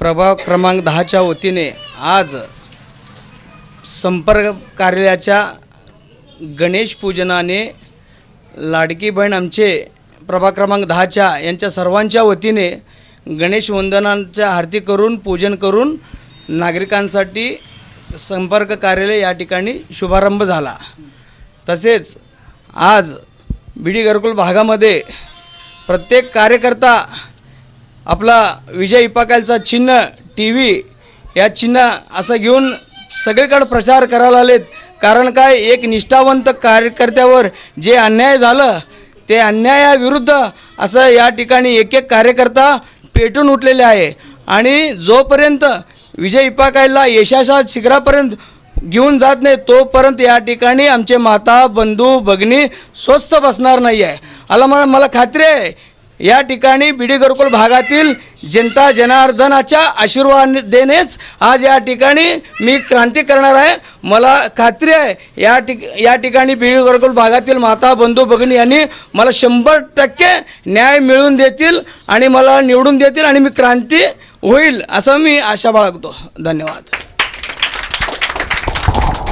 प्रभाग क्रमांक दहाच्या वतीने आज संपर्क कार्यालयाच्या गणेश पूजनाने लाडकी बहीण आमचे प्रभाग क्रमांक दहाच्या यांच्या सर्वांच्या वतीने गणेश वंदनांच्या आरती करून पूजन करून नागरिकांसाठी संपर्क कार्यालय या ठिकाणी शुभारंभ झाला. तसेच आज बिडी घरकुल भागामध्ये प्रत्येक कार्यकर्ता आपला विजय इपाकालचा चिन्ह टी व्ही या चिन्ह असं घेऊन सगळीकडे प्रचार करायला आलेत. कारण काय? एक निष्ठावंत कार्यकर्त्यावर जे अन्याय झालं ते अन्यायाविरुद्ध असं या ठिकाणी एक एक कार्यकर्ता पेटून उठलेले आहे. आणि जोपर्यंत विजय इपाकायला यशाच्या शिखरापर्यंत घेऊन जात नाही तोपर्यंत या ठिकाणी आमचे माता बंधू भगिनी स्वस्थ बसणार नाही आहे आला मला मला खात्री आहे या ठिकाणी बिडी घरकुल भागातील जनता जनार्दनाच्या आशीर्वादेनेच आज या ठिकाणी मी क्रांती करणार आहे. मला खात्री आहे या ठिक या ठिकाणी बिडी घरकुल भागातील माता बंधू भगिनी यांनी मला शंभर टक्के न्याय मिळवून देतील आणि मला निवडून देतील आणि मी क्रांती होईल असं मी आशा बाळगतो. धन्यवाद.